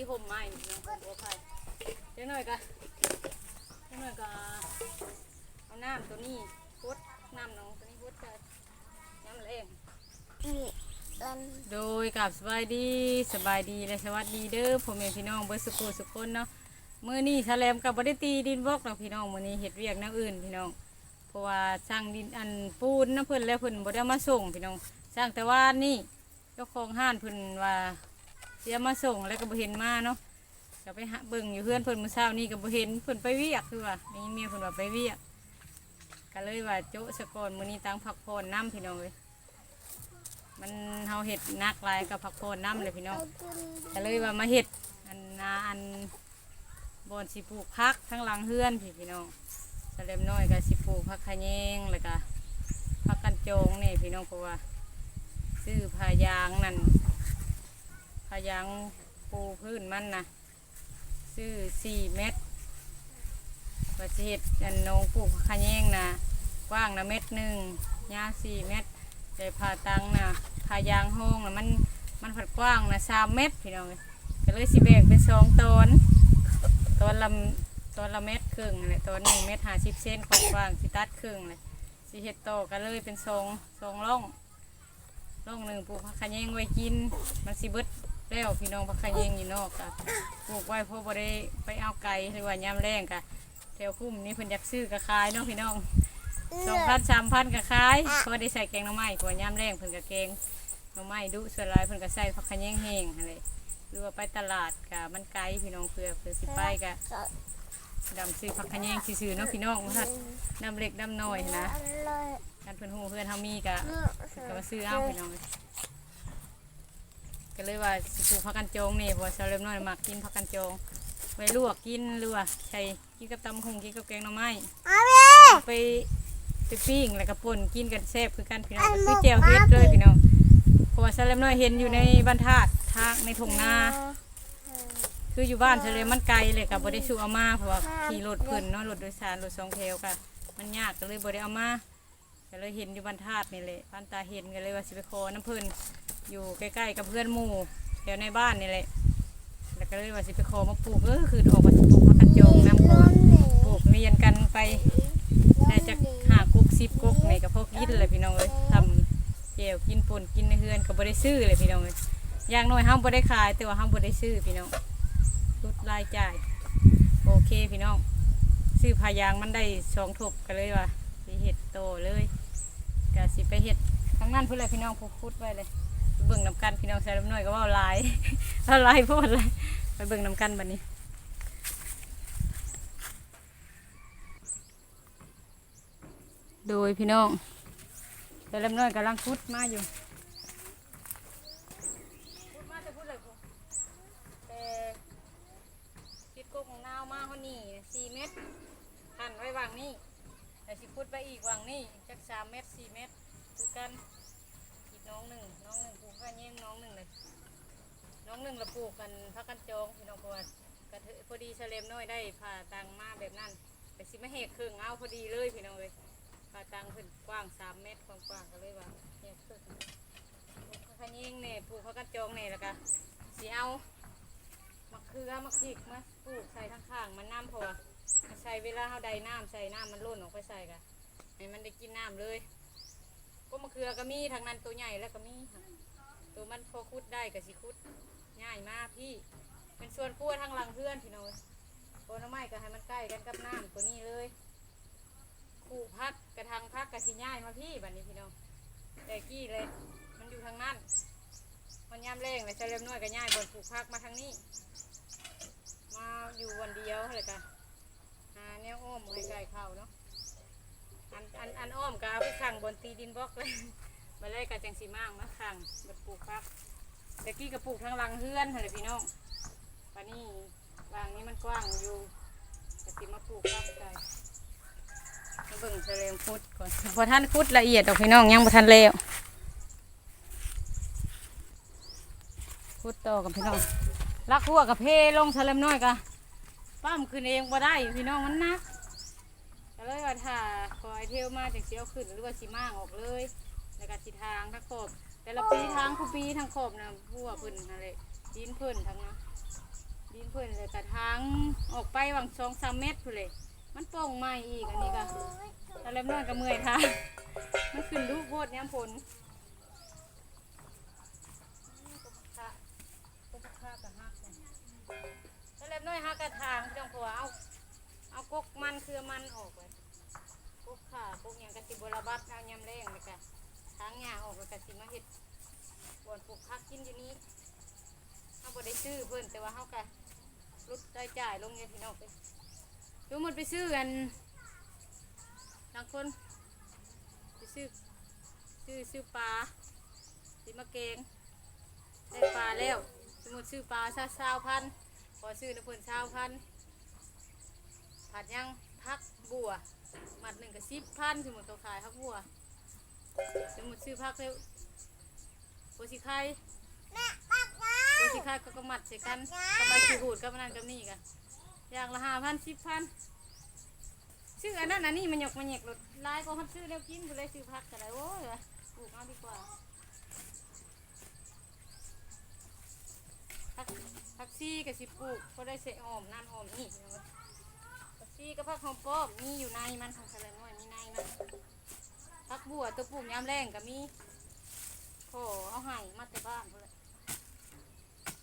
ที่ห่มไม้นี่เนาะบัวไผ่เดี๋ยวหน่อยก็เดี๋ยวหน่อยก็เอาน้ำตัวนี้พดน้ำน้องตัวนี้พดใส่น้ำแรงนี่กันโดยกับสบายดีสบายดีและสวัสดีเด้อพ่อแม่พี่น้องเบิร์สุขุสุขคนเนาะมื้อนี้แฉลมกับบริตีดินบล็อกเนาะพี่น้องมื้อนี้เฮ็ดเวียกแนวอื่นพี่น้องเพราะว่าสร้างดินอันปูนน้ำเพิ่นแล้วเพิ่นบ่ได้มาส่งพี่น้องสร้างแต่ว่านี่เจ้าของห้านเพิ่นว่า เสียมาส่งแล้วก็บ่เห็นมาเนาะก็ไปหาเบิ่งอยู่เพื่อนเพิ่นมื้อเช้านี่ก็บ่เห็นเพิ่นไปเวียกคือว่าได้ยินเมียเพิ่นว่าไปเวียกก็เลยว่าโจ๊ะสะกอนมื้อนี้ตั้งพักผ่อนน้ำพี่น้องเอ้ยมันเฮาเฮ็ดนักหลายกับพักผ่อนน้ำเลยพี่น้องก็เลยว่ามาเห็ดอันนาอันบอนสิปลูกพักทั้งหลังเฮือนพี่พี่น้องสะเลมน้อยก็สิปลูกพักขะแยงแล้วก็พักกันโจงนี่พี่น้องเพราะว่าซื้อพายางนั่น พายางปูพื้นมันนะซื้อสี่เม็ดว่าสิเห็ดอันนงปลูกพักขะแยงนะกว้างนะเม็ดหนึ่งยาวสี่เม็ดแต่ผ่าตังนะพายางห้องนะมันมันผัดกว้างนะสามเมตรพี่น้องก็เลยสิแบ่งเป็นสองตอนตอนละตอนละเม็ดครึ่งเลยตอนหนึ่งเม็ดหาสิบเซนความกว้างสิตัดครึ่งเลยสิเฮ็ดโตกันเลยเป็นสองสองร่องร่องหนึ่งปลูกผักขะแยงไว้กินมันสิเบิด แล้วพี่น้องผักขะแยงอยู่นอกกะปลูกไว้เพราะบ่ได้ไปเอาไก่หรือว่ายามแรงกะแถวคุ้มนี่เพิ่นอยากซื้อกะขายเนาะพี่น้องสองพันสามพันกะขายเพราะว่าได้ใส่แกงหน่อไม้กว่ายามแรงเพิ่นกะแกงหน่อไม้ดุส่วนหลายเพิ่นก็ใส่ผักขะแยงแห้งอะไรหรือว่าไปตลาดกะมันไกลพี่น้องเพื่อเพื่อสิไปกะดำซื้อผักขะแยงซื่อๆเนาะพี่น้องว่าดำเล็กดำน้อยนะเลยกันเพิ่นฮู้เพื่อนเฮามีกะก็มาซื้อเอาพี่น้องเลย ก็เลยว่าสิปลูกผักกันโจงนี่เพราะว่าชาวเริ่มน้อยมักกินผักกันโจงไว้ลวกกินหรือว่าใช้กินกับตำหุงกินกับแกงหน่อไม้อาเบเอาไปไปปิ้งแล้วก็ป่นกินกันแซ่บคือกันพี่น้องก็คือแจ่วเฮ็ดเลยพี่น้องเพราะว่าซาเลมน้อยเห็นอยู่ในบ้านธาตุทางในทุ่งนาคืออยู่บ้านซาเลมมันไกลเลยกับ่ได้สู้เอามาเพราะว่าขี่รถเพิ่นเนาะรถโดยสารรถสองแถวก็มันยากก็เลยบ่ได้เอามาก็เลยเห็นอยู่บ้านธาตุนี่แหละบ้านตาเห็นก็เลยว่าสิไปขอน้ำเพิ่น อยู่ใกล้ๆกับเพื่อนหมู่แถวในบ้านนี่แหละแล้วก็เลยว่าสิไปขอมาปลูกเออคือออกมาสิปลูกมะกระโจงน้ำเพราะว่าปลูกเรียนกันไปได้จากห้ากุ๊กสิบกุ๊กนี่ก็พอกินเลยพี่น้องเอ้ยทำเจียวกินป่นกินในเฮือนก็บ่ได้ซื้อเลยพี่น้องเอ้ยอย่างน้อยห้ามบ่ได้ขายแต่ว่าห้ามบ่ได้ซื้อพี่น้องลดรายจ่ายโอเคพี่น้องซื้อพายางมันได้สองทบกันเลยว่าสิเห็ดโตเลยก็สิไปเห็ดทั้งนั้นเพื่ออะไรพี่น้องผูกพุดไว้เลย เบิ่งนำกันพี่น้องใส่ลำน้อยก็เว่าหลายเว่าหลายโพดเลยไปเบิ่งนำกันบัดนี้โดยพี่น้องแต่เล็มน้อยกำลังพุดมาอยู่พุดมาจะพุดเลยพุแต่คิดกงนาวมาเขานี่สี่เมตรหั่นไว้วางนี่แต่สิพุดไปอีกวางนี่จักสามเมตรสี่เมตรคือกัน น้องหนึ่งน้องหนึ่งปลูกข้าวเงี้ยงน้องหนึ่งเลยน้องหนึ่งละปลูกกันพักกันจองพี่น้องเพราะว่ากระเทพอดีเฉลมน้อยได้ผ่าตังมาแบบนั้นแต่สิไม่เหกครึ่งเอาพอดีเลยพี่น้องเลยปลาตังเพิ่นกว้างสามเมตรกว้างๆก็เลยว่าเนี่ยคือปลูกขะยิงเนี่ยปลูกเขากระจองเนี่ยแล้วก็สีเอามะเขือมะพริกมาปลูกใส่ข้างๆมันน้ำพราะว่าใส่เวลาเขาใดน้ำใส่น้ำมันล้นออกไปใส่กะให้มันได้กินน้ำเลย ก็มะเขือก็มีทางนั้นตัวใหญ่แล้วก็มีตัวมันพอคุดได้ก็สิคุดง่ายมากพี่เป็นส่วนครัวทางหลังเพื่อนพี่น้องโคนไม้ก็ให้มันใกล้กันกับน้ำตัวนี้เลยปลูกพักกระทังพักกระชิง่ายมาพี่บัดนี้พี่น้องแต่กี้เลย มันอยู่ทางนั้นมันย่ำแรงเลยจะเริ่มน้อยก็ง่ายบนปลูกพักมาทางนี้ มาอยู่วันเดียวเลยกะหาแนวอ้อมให้ไก่เข้าเนาะ อันอ้อมก็เอาไปขังบนตีดินบล็อกเลยมาเลยกะจังสีมากมาขังบนปลูกพักต่กี้ก็ปลูกทางหลังเฮือนเลยพี่น้องปันนี้วางนี้มันกว้างอยู่แต่สิมาปลูกพักใส่มาเบิ่งเสลมพุดก่อนพอท่านพุดละเอียดดอกพี่น้องยังบ่ทันแล้วพุดต่อกับพี่น้องลักหัวกับเพลงเสลมน้อยกะปั้มขึ้นเองบ่ได้พี่น้องมันหนัก เลยว่าถ้าคอยเที่ยวมาจากเสียวขึ้นหรือว่าสีมางออกเลย แล้วก็สีทางทั้งขอบแต่ละปีทางคู่ปีทั้งขอบนะหัวเพิ่นอะไรดินเพิ่นทั้งนะดินเพิ่นเลยกระทางออกไปวังสองสามเมตรพุ่นเลย มันโป่งใหม่อีกอันนี้ก็ตะเล็บน้อยก็เมื่อยทางมันขึ้นลูกโพดย้ำผลตะเล็บน้อยหักกระทางพี่น้องผัวเอา เอากกมันคือมันออกเลยกกขากกหยังกะสิบระบัดเอายำแรงเลยกะทางหญ้าออกเลยกะสิมาเฮ็ดบอนปลูกพักกินอยู่นี้เขาบ่ได้ซื้อเพิ่นแต่ว่าเขาก็ลดรายจ่ายลงเนี่ยพี่น้องไปดูหมดไปซื้อกันบางคนไปซื้อซื้อซื้อปลาสิมาเกงได้ปลาแล้วสมมติซื้อปลาซาซาวพันขอซื้อน้ำเพิ่นซาวพัน ผัดยังพักบัวหมัดหนึ่งกับสิบพันสมมติตัวขายพักบัวสมมติซื้อพักแล้วโคสิไข่ตัวสิค่ก็กมัดใส่กันก็ไปขีหูดก็มานั่นกับนี่กันอย่างละห้าพันสิบพันซื้ออันนั้นอันนี้มันหยกมันหยกรถลายก็ฮับซื้อแล้วกินกูเลยซื้อพักกันเลยโอ้ยปลูกเอาดีกว่าพักพักซี่กับสิปลูกก็ได้เสะหอมนั่นหอมนี่ พักซี่ก็พักหอมป้อมมีอยู่ในมันทำอะไรน้อยมีในมันพักบัวตัวปลูกยามแรงก็มีโอ้เอาไห้มาแต่บ้านเลย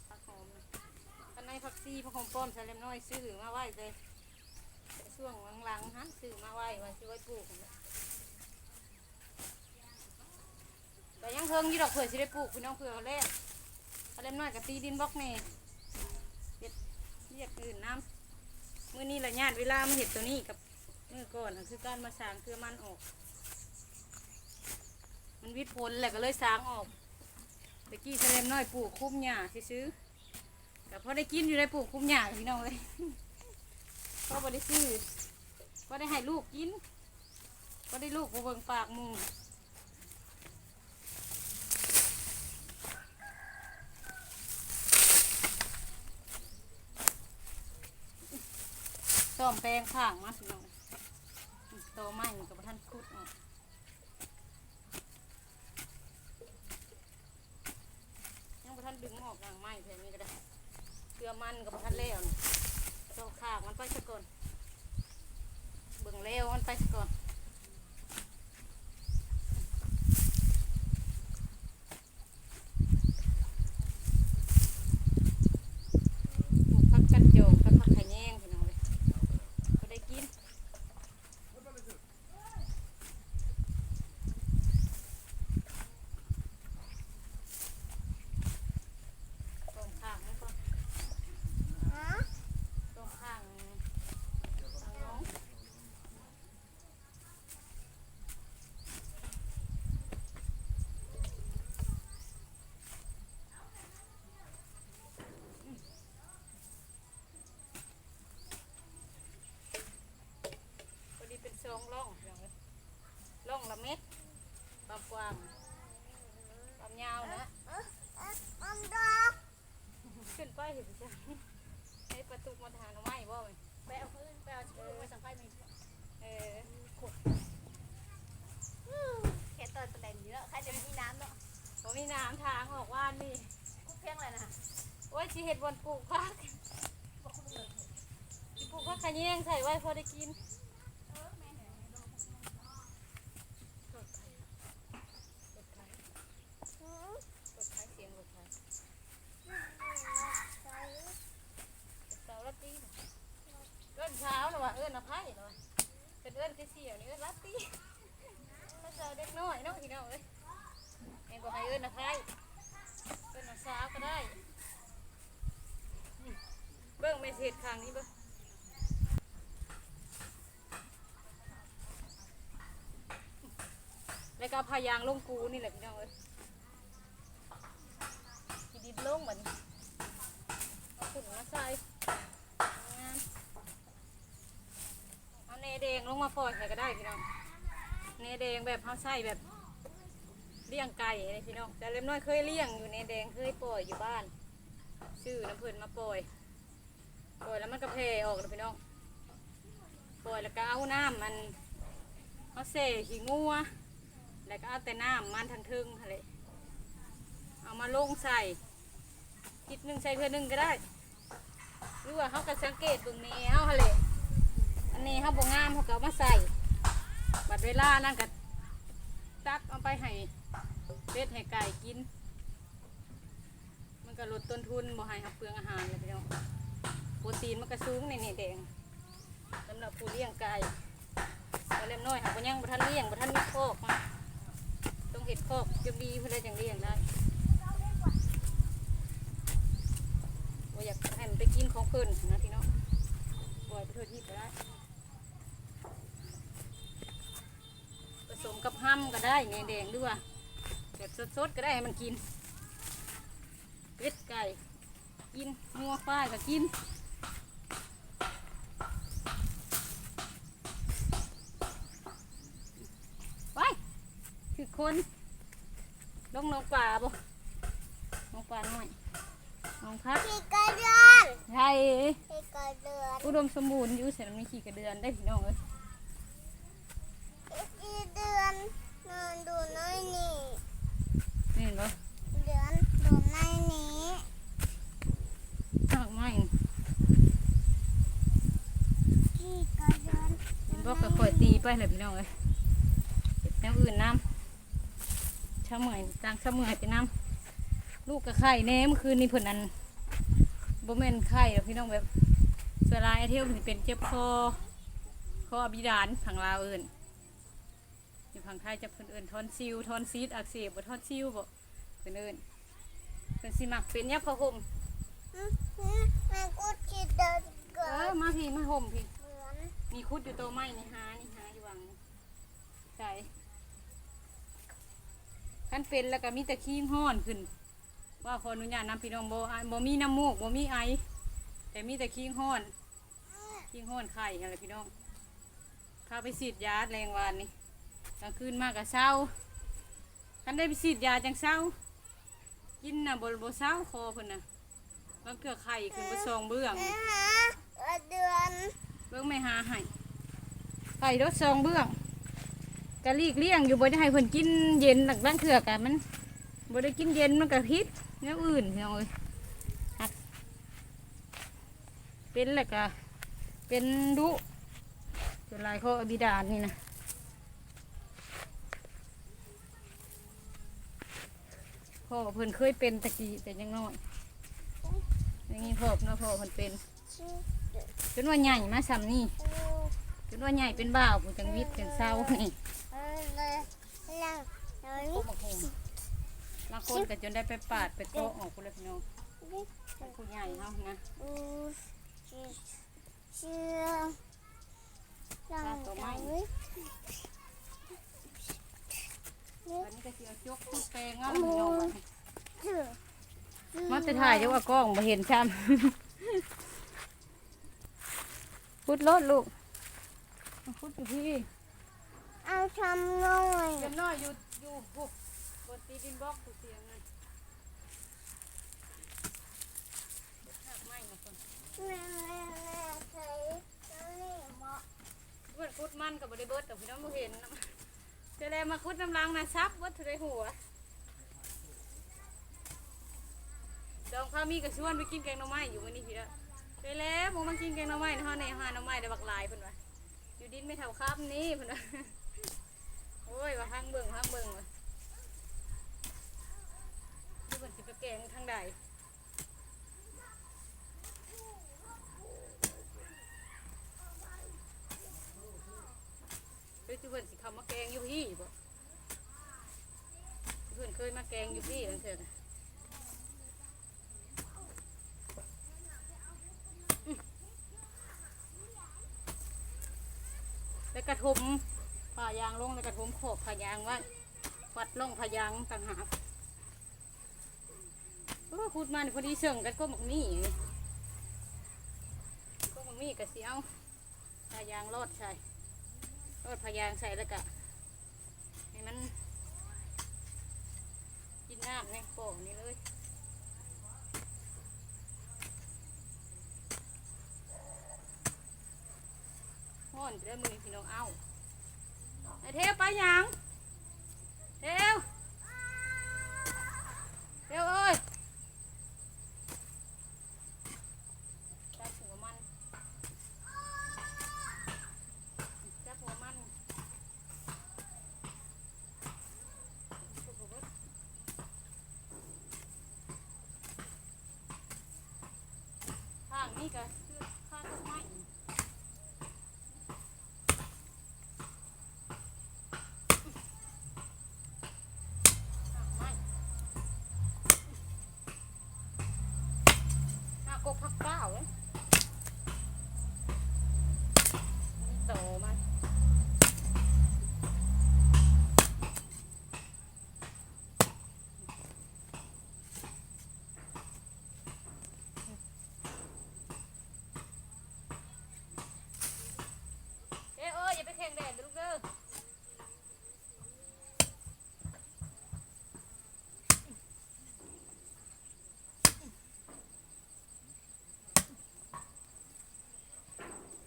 ผักหอมกันในผักซีผักหอมป้อมใส่เล็มน้อยซื้อมาไว้เลยช่วงหลังๆฮะซื้อมาไว้ไว้ซื้อไว้ปลูกแต่ยังเพิ่งยู่ดอกเผื่อสิได้ปลูกพี่น้องเผื่อเอาแล้วเอาเล็มน้อยกับตีดินบล็อกนี่เห็ดเรียกอื่นน้ำ มื้อนี้ละญาติเวลามาเห็ดตัวนี้กับมื้อก่อนคือการมาสางเครือมันออก มันวิดผลแหละก็เลยสางออกตะกี้เสลมน้อยปลูกคุ้มหญ้าซื้อแต่พอได้กินอยู่ได้ปลูกคุ้มหญ้าพี่น้องเลยก็บ่ได้ซื้อก็ได้ให้ลูกกิน ก็ได้ลูกบ่เบิ่งปากมูซ่ อมแปลงข้างมาพี่น้องโตไม้กับท่านคุดออกยังบ่ทันดึงออกอย่างไม้แถวนี้ก็ได้เกลือมันกับท่านแล้วนี่โตขางมันไปซะก่อนเบิ่งแล้วมันไปซะก่อนปลูกผักกันโจงกับผักไข่แยงพี่น้องเลยก็ได้กินตรงข้างมันก่อนตรงข้างทางน้อง พองร่องล่องละเม็ดความกว้างความยาวนะขึ้นไปเห็นจ้ะให้ประตูมาทานไม้บ่ไปเอาพื้นไปเอาชื้นไปสังไฟมีเออขดแค่ติร์นแสดงเยอะใครจะมีน้ำเนาะผมมีน้ำทางออกว่านนี่กูเพียงเลยนะโอ้ยชีเห็ดบนปลูกพักปลูกพักขะแยงใส่ไว้พอได้กิน เออแม่เนี่ย รถไถรถไถรถไถเสียงรถไถเสาร์ละตีบ่เอื้อนเช้าหร อวะเอื้อนอภัยหรอวะเป็นเอื้อนที่เสี่ยวนี่เอื้อนละตีถ้าเจอเด็กน้อยเนาะพี่น้องเอ้ยเองก็ให้เอื้อนอภัยเอื้นเอาเช้าก็ได้เบิ่งไม่เสียดข้างนี้เบิ่งแล้วก็พายางลงกูนี่แหละพี่น้องเอ้ยกีดินลงเหมือนเอาขุนมาใส่งามเอาเนแด งลงมาปล่อยใส่ก็ได้พี่น้องเนแดงแบบเขาใส่แบบเลี้ยงไก่เลยพี่น้องแต่เล็มน้อยเคยเลี้ยงอยู่เนแดงเคยปล่อยอยู่บ้านชื่อน้ำเพิ่นมาปล่อยปล่อยแล้วมันก็เพออกเลยพี่น้องปล่อยแล้วก็เอาน้ำมันเอาเสขี้งัวแล้วก็เอาแต่น้ำมันทางทึงทะเลเอามาลงใส่คิดหนึ่งใส่เพื่อหนึ่งก็ได้หรือว่าเขาก็สังเกตเบิ่งแนวหั่นแหละอัน นี้เขาบ่งามเขาก็เอามาใส่บัดเวลานั่นก็ตักเอาไปให้เป็ดให้ไก่กิน มันก็ลดต้นทุนบ่ให้เขาเปลืองอาหารเลยพี่น้องโปรตีนมันก็สูงในนี่แดงสำหรับผู้เลี้ยงไก่ก็เล่มน้อยหากบ่ยังบ่ทันเลี้ยงบ่ทันมีคอกมาต้องเห็ดคอกจะดีเพื่อจังเลี้ยงได้บ่อยากให้มันไปกินของเพิ่นนะพี่น้องปล่อยไปเถอะที่ก็ได้ สมกับห้ำก็ได้ในแดงด้วยแบบสดๆก็ได้ให้มันกินเป็ดไก่กินงัวควายก็กินไปคือคนลงลงป่าบ่ลงป่าหน่อยลงพักขี่กระเดือนใช่ขี่กระเดือนอุดมสมบูรณ์อยู่เสร็จมีขี่กระเดือนได้พี่น้องเอ้ย ขี่เดือนนอ นดูน้อยนี่นี่เห็นปะเดือนโดูน้อยนี้มากไม้ขี่กระเดือนเห็นบอกก็ค่อยตีไปเลยพี่น้องเอ้ยเฮ็ดแนวอื่นน้ำชะเมื่อยต่างชะเมื่อยไปน้ำลูกกับไข่แหน่เมื่อคืนนี้เพิ่นอันบ่แม่นไข่หรอกพี่น้องแบบสลายไอเที่ยวเป็นเจ็บคอคอบิดานทางลาวเอิ้น อยู่ทางไทยจะเพิ่นเอิ้นทอนซิลทอนซีดอักเสบบ่ทอนซิลบ่เพิ่นเอิ้นเพิ่นสิมักเป็นยับผ้าห่มแม่กูขี่เดินเอเกิอดมาพี่มาห่มพี่เหมือนมีคุดอยู่ตัวไม้นี่หานี่หาอยู่วังนี่ใช่คันเป็นแล้วก็มีแต่ขี้ห้อนขึ้น ว่าขออนุญาตนำพี่น้องบ่อ่าบ่มีน้ำมูกบ่มีไอ แต่มีแต่ขี้ห้อนขี้ห้อนไข่อะไรพี่น้องพาไปฉีดยาแรงวานนี่ กลางคืนมากกับเช้าคันได้ไปฉีดยาจังเช้า กินน่ะบ่บ่เช้าคอเพิ่นน่ะบางเกือไข่ขึ้นไปซองเบื้องแม่หากระเดือนเบิ่งไม่หาให้ไข่รถซองเบื้องกะลีกเลี่ยงอยู่บ่ได้ให้เพิ่นกินเย็นหลักบ้างเถื่อกะมันบ่ได้กินเย็นมันก็พิษแนวอื่นพี่น้องเอ้ยหักเป็นแล้วก็เป็นดุเป็นลายข้ออบิดานนี่นะ พ่อเพิ่นเคยเป็นตะกี้แต่ยังน้อยอย่างนี้พ่อเนาะพ่อเพิ่นเป็นจนว่าใหญ่มาซ้ำนี่จนว่าใหญ่เป็นบ่าวผู้จังวิทย์จังเศร้านี่ลยแล้วแล้วโอ้โหบางคนก็จนได้ไปปาดไปโต๊ะออกคนละพี่น้องผู้ใหญ่เนาะนะกูชื่อตัวิวัน นี้ก็สิเอาจกทุกแปลงเอาพี่น้องชื่อมาจะถ่ายเดี๋ยวว่ากล้องมาเห็นช้ำพุดรถลูกมาพุดอยู่พี่เอาทำหน่อยเดี๋ยวน้อยอยู่อยู่พุกบนตีดินบล็อกผู้เสียงนั่นหักไม้มาคนแม่แม่แม่ใส่ตัวนี้เหมาะเพื่อนคุดมันกับบริเบิร์ตแต่พี่น้องบ่เห็นนะ จะเลมาคุดน้ำลังนะซับวัดเธอได้หัวดองข้ามีกระชวนไปกินแกงหน่อไม้อยู่วันนี้พี่ละไปแล้วผมมากินแกงหน่อไม้นะฮะในหาหน่อไม้ได้บักลายเพิ่นว่าอยู่ดินไม่เท่าคับนี่เพิ่นว่าโอ้ยว่าห้างเบิ่งห้างเบิ่งว่ะที่เพิ่นสิไปแกงทางใด รือที่เพิ่อนสิเขามาแกงอยู่พี่บ่เพิ่อนเคยมาแกงอยู่พี่นั่นเถอะนะแล้วกระทมผ่ายางลงแล้วกระทมขอบผ่ายางว่าวัดล่องผ่ายางต่างหากโอ้พูดมานี่พอดีเชิงกันก็หมักมี่ก็หมักมี่กับเสียวผ่ายางรอดใส่ รดผ่ายางใส่แล้วก็ให้มันกินน้ำในโป่งนี่เลยห้อนไปแล้วมือนี้พี่น้องเอาไอเทวไปยังเทวเทวเอ้ยจับหั นี่ก็คือค่าต้นไม้หักไม้หักกบผักเป้าเว้ยนี่โตมัน เอ้ยเอ้ยอย่าไปแข่งแดดเด้อลูกเด้อ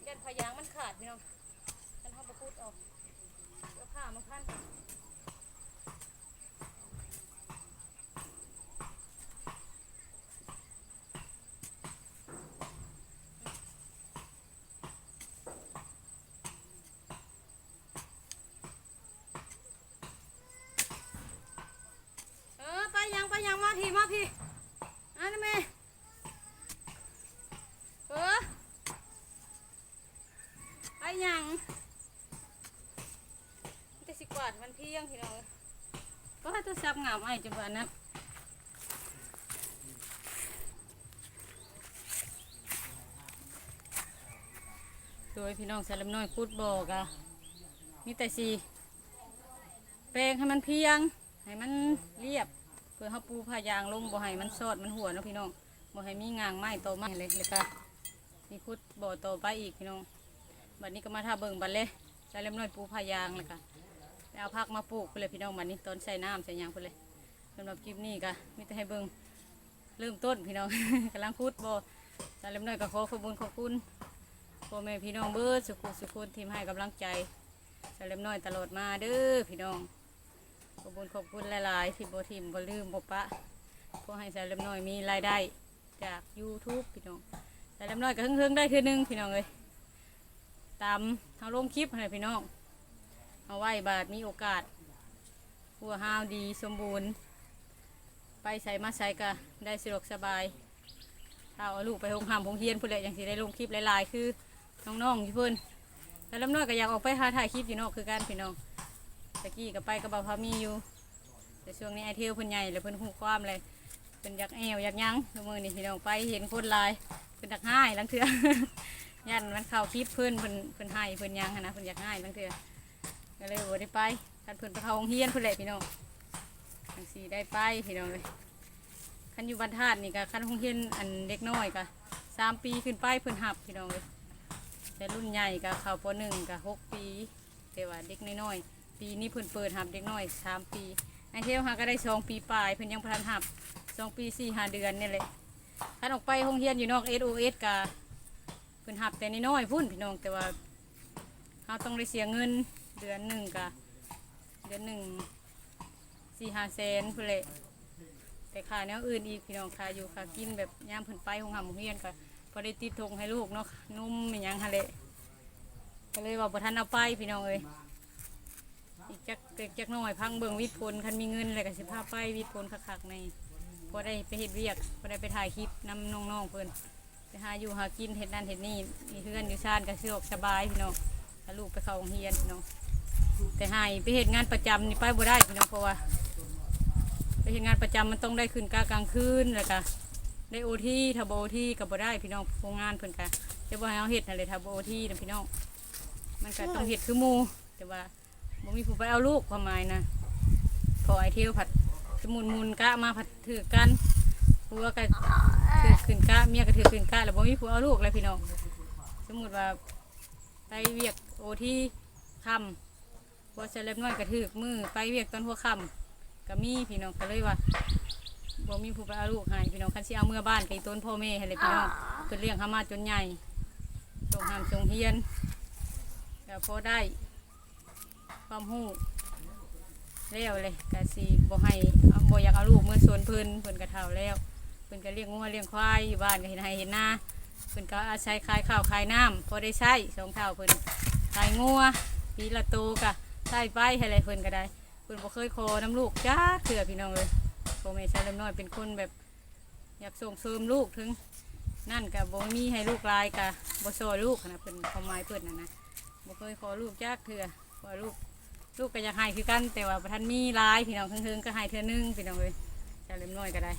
เด็ดพยางมันขาดพี่น้องกันเข้าประพุดออกเดี๋ยวผ้ามันพันเออไปยังไปยังมาพี่มาพี่อันนี้แม่เออไปยังมันจะสิกวาดมันเที่ยงพี่น้องเอ้ย ก็ให้ตัวซับงามไอ้จังหวะนั้นโดยพี่น้องสารบน้อยพูดบอกอะมีแต่สีแปลงให้มันเพียง ให้มันเรียบ เพื่อเขาปูผ้ายางลงบ่ให้มันสอดมันหัวเนาะพี่น้องบ่ให้มีงางไม้โตไม้เลยเลยค่ะมีคุดบ่อโตไปอีกพี่น้องบัดนี้ก็มาท่าเบิ่งบัดเลยใส่เล็มน้อยปูผ้ายางเลยค่ะ เอาผักมาปลูกไปเลยพี่น้องบัดนี้ต้นใส่น้ำใส่ยางไปเลยสำหรับคลิปนี้ก็มีแต่ให้เบิ่งเริ่มต้นพี่น้อง กำลังคุดบ่ใส่เล็มน้อยก็ขอขอบคุญขอบคุณพ่อแม่พี่น้องเบิดสุขุสุขุนทีมให้กำลังใจใส่เล็มน้อยตลอดมาเด้อพี่น้องขอบคุณขอบคุณหลายๆที่บ่ทิมบ่ลืมบ่ปะเพื่อให้สายเล็มน้อยมีรายได้จาก YouTube พี่น้องสายเล็มน้อยก็เพิ่งๆได้คือหนึงพี่น้องเลยตามเฮาลงคลิปให้พี่น้อง เอาไว้บาดมีโอกาสหัวห้าวดีสมบูรณ์ ไปใส่มาใส่ก็ได้สะดวกสบายถ้าเอาลูกไปโรงหามโรงเรียนพุ่นแหละอย่างสิได้ลงคลิปหลายๆ คือน้องๆอยู่เพิ่อนแต่เล็มน้อยก็อยากออกไปหาถ่ายคลิปอยู่นอกคือกันพี่น้องตะกี้ก็ไปกับบ่าวพามีอยู่ แต่ช่วงนี้ไอเที่ยวเพิ่นใหญ่เลยเพิ่นหูความเลยเพิ่นอยากแอวอยากยั้งทุกมือนี่พี่น้องไปเห็นคนลายเพิ่นอยากให้ลังเถื่อยันมันเข้าคลิปเพิ่นเพิ่นเพิ่นให้เพิ่นยังนนะเพิ่นอยากให้ลังเถื่อ ก็เลยบ่ได้ไปคันเพิ่นไปเข้าโรงเรียนเพิ่นแหละพี่น้องจังสีได้ไปพี่น้องเลยคันอยู่บ้านธาตุนี่ก็คันโรงเรียนอันเด็กน้อยก็สามปีขึ้นไปเพิ่นหับพี่น้องเลยแต่รุ่นใหญ่ก็เข้าปหนึ่งก็หกปี แต่ว่าเด็กน้อยๆปีนี้เพิ่นเปิดหับเด็กน้อยสามปีไอเทลหาก็ได้สองปีปลายเพิ่นยังพันหับสองปีสี่ห้าเดือนนี่แหละท่านออกไปห้องเรียนอยู่นอกเอสโอเอสกะเพิ่นหับแต่น้อยๆพุ่นพี่น้องแต่ว่าเราต้องได้เสียเงิน เดือนหนึ่งกะเดือนหนึ่งสี่ห้าแสนพุ่นแหละแต่ค่าแนวอื่นอีกพี่น้องค่าอยู่ค่ากินแบบย่ามเพิ่นไปหงหำโรงเรียนก็พอได้ติดธงให้ลูกเนาะนุ่มเป็นยังฮะเละก็เลยว่าบ่ทันเอาไปพี่น้องเอ้ยอีกจักเล็กจักน้อยพังเบิ่งวิทพลคันมีเงินอะไรก็สิพาไปวิทพลคักๆในพอได้ไปเฮ็ดเวียกพอได้ไปถ่ายคลิปนำน้องๆเพิ่นไปหาอยู่หากินเฮ็ดนั่นเฮ็ดนี่มีเพื่อนอยู่ชานก็สะดวกสบายพี่น้องลูกไปเข้าโรงเรียนพี่น้อง แต่ให้ไปเฮ็ดงานประจำนี่ไปบ่ได้พี่น้องเพราะว่าไปเฮ็ดงานประจำมันต้องได้คืนกากลางคืนแล้วก็ได้โอทีถ้าบ่โอทีก็บ่ได้พี่น้องโรงงานเพิ่นก็จะบ่ให้เอาเฮ็ดนั่นเลยถ้าบ่โอทีนะพี่น้อง มันก็ต้องเฮ็ดคือหมู่แต่ว่าบ่มีผู้ไปเอาลูกความหมายนะพอไอเที่ยวผัดสมุนมุนกะมาผัดถือกันผัวก็ถือขึ้นกะเมียก็ถือขึ้นกะแล้วบ่มีผู้เอาลูกเลยพี่น้อง สมมติว่าไปเวียกโอที่ค่ำ พอเสร็จเล็บน้อยก็ถือมือไปเวียกตอนหัวค่ำก็มีพี่น้องก็เลยว่าบ่มีผู้ไปเอาลูกให้พี่น้องคันสิเอาเมื่อบ้านไปต้นพ่อแม่ให้เลยพี่น้องเพิ่นเลี้ยงเขามาจนใหญ่ส่งหามส่งเฮียนแล้วพอได้ความหู้แล้วเลยกะสีบ่ให้เอาบ่อยากเอาลูกเมื่อสวนเพิ่นเพิ่นกระเท่าแล้วเพิ่นก็เลี้ยงงัวเลี้ยงควายอยู่บ้านก็เห็นให้เห็นหน้าเพิ่นก็อาศัยขายข้าวขายน้ำพอได้ใช้สองเท่าเพิ่นขายงัวปีละโตกะ ใช้ไปให้อะไรเพิ่นก็ได้เพิ่นบ่เคยขอน้ำลูกจ้าเถื่อพี่น้องเลยพ่อแม่ชายเล็มน้อยเป็นคนแบบอยากส่งเสริมลูกถึง นั่นก็บบ่มีให้ลูกลายก็บ่ซอยลูกนะเพิ่นความหมายเพิ่นน่ะนะบ่เคยขอลูกจักเทื่อขอลูกลูกก็อยากให้คือกันแต่ว่าบ่ทันมีลายพี่น้องเพิ่งๆก็ให้เทื่อนึงพี่น้องเอ้ยจะเล็มน้อยก็ได้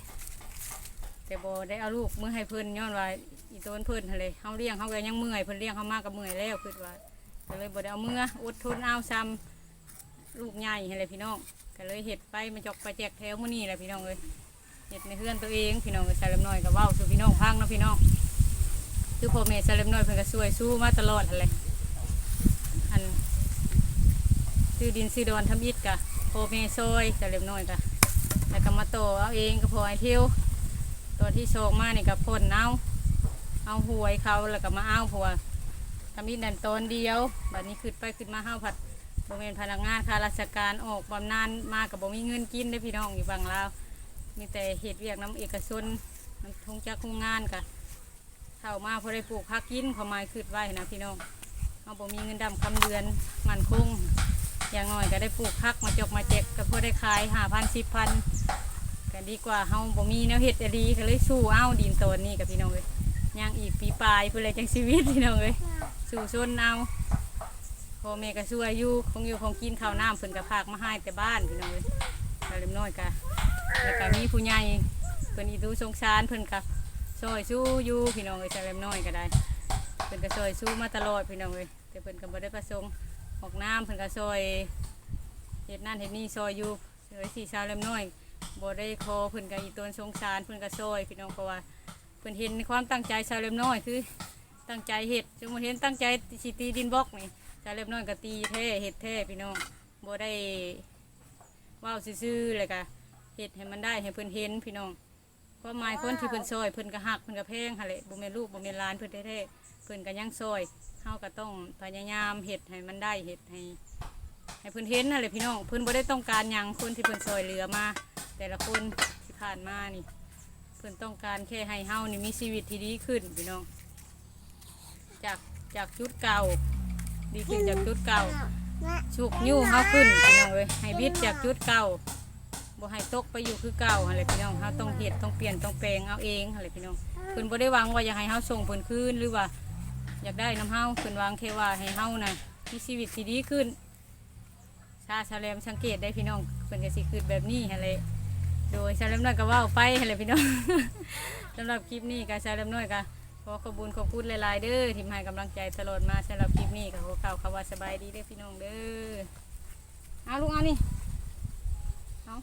แต่บได้เอาลูกมื้อให้เพิ่อนย้อนว่าอีโตนเพิ่นหั่นเลยเฮาเลี้ยงเฮาก็ยังเมื่อยเพิ่อนเลี้ยงเฮามาก็เมื่อยแล้วคิดว่าก็เลยบได้เอาเมื่ออดทนเอาซ้ำ ลูกใหญ่หั่นเลยพี่น้องก็เลยเฮ็ดไปมาจอกไปแจกแถวมื้อนี้แหละพี่น้องเอ้ยเฮ็ดในเฮือนตัวเองพี่น้องเอ้ยใส่เล็มน้อยก็เว้าวสู่พี่น้องฟังนะพี่น้องคือพ่อแม่ใส่เล็มน้อยเพิ่นก็ช่วยสู้มาตลอดหั่นแหละอันซื้อดินซื้อดอนทำอิฐกะพ่อแม่ซอยใส่เล็มน้อยกะแล้วก็มาโตเอาเองก็พอไอเที่ยวตัวที่โชคมากนี่กับพ่นเอาเอาหวยเขาแล้วก็มาเอาผัวทำอีนันตอนเดียวแบัดนี้ขึ้นไปขึ้นมาห้าผัด บริเวณพนักงานข้าราชการออกบำนาญมากับบ่มีเงินกินได้พี่น้องอยู่บางลาวมีแต่เหตุเวียกน้ำเอกชนน้ำทงจักโรงงานกะเข้ามาพอได้ปลูกพักกินเขาหมายขึ้นไว้นะพี่น้องเอาบ่มีเงินดำคำเดือนมันคงอย่างน้อยก็ได้ปลูกพักมาจกมาแจกก็พอได้ขายหาพันสิบพันกันดีกว่าเฮาบ่มีแนวเฮ็ดอะดีก็เลยสู้เอาดินโตนนี่กับพี่น้องเอ้ยย่างอีกปีปลายเพื่อเลยจังชีวิตพี่น้องเอ้ยสู้ซนเอา พ่อแม่ก็ช่วยอยู่คงอยู่คงกินข้าวน้ำเพิ่นก็พากมาให้แต่บ้านพี่น้องเอ้ยก็เล็กน้อยก็แล้วก็มีผู้ใหญ่เพิ่นอีดูสงสารเพิ่นก็ช่วยสู้อยู่พี่น้องเอ้ยแต่เล็กน้อยก็ได้เพิ่นก็ช่วยสู้มาตลอดพี่น้องเอ้ยแต่เพิ่นก็บ่ได้ประสงค์ออกน้ำเพิ่นก็ช่วยเฮ็ดนั่นเฮ็ดนี่ช่วยอยู่ช่วยสี่สาวเล็กน้อยบ่ได้คอเพิ่นก็อีตนสงสารเพิ่นก็ซอยพี่น้องเพราะว่าเพิ่นเห็นความตั้งใจชาวเล็มน้อยคือ ตั้งใจเฮ็ดจงมาเห็นตั้งใจสิตีดินบล็อกนี่ ชาวเล็มน้อยก็ตีแท้เฮ็ดแท้พี่น้องบ่ได้ว้าวซื่อๆเลยก็เฮ็ดให้มันได้ให้เพิ่นเห็นพี่น้องความหมายคนที่เพิ่นซอยเพิ่นก็ฮักเพิ่นก็แพงหั่นแหละบ่แม่นลูกบ่แม่นหลานเพิ่นแท้ๆเพิ่นก็ยังซอยเฮาก็ต้องพยายามเฮ็ดให้มันได้เฮ็ดให้ให้เพิ่นเห็นนั่นแหละพี่น้องเพิ่นบ่ได้ต้องการหยังคนที่เพิ่นซอยเหลือมา แต่ละคนที่ผ่านมานี่ เพิ่นต้องการแค่ให้เฮานี่มีชีวิตที่ดีขึ้นพี่น้อง จากจากจุดเก่า ดีขึ้นจากจุดเก่าแม่ชุกนิ้วเฮาขึ้นพี่น้องเอ้ยให้บิดจากจุดเก่าบ่ให้ตกไปอยู่คือเก่าอะไรพี่น้องเฮาต้องเฮ็ดต้องเปลี่ยนต้องแปลงเอาเองอะไรพี่น้องเพิ่นบ่ได้หวังว่าอยากให้เฮาส่งเพิ่นคืนหรือว่า อยากได้น้ำเฮาเพิ่นหวังแค่ว่าให้เฮาน่ะมีชีวิตที่ดีขึ้นชาชาเลมสังเกตได้พี่น้องเพิ่นก็สิคืดแบบนี้หั่นแหละโดยชาเลมน้อยก็เว้าไปหั่นแหละพี่น้องสำหรับคลิปนี้ก็ชาเลมน้อยก็ ขอขอบคุญขอบคุณหลายๆเด้อที่มาให้กำลังใจตลอดมาสำหรับคลิปนี้กับหัวเข่าคำว่าสบายดีเด้อพี่น้องเด้อเอาลูกเอานี่เอา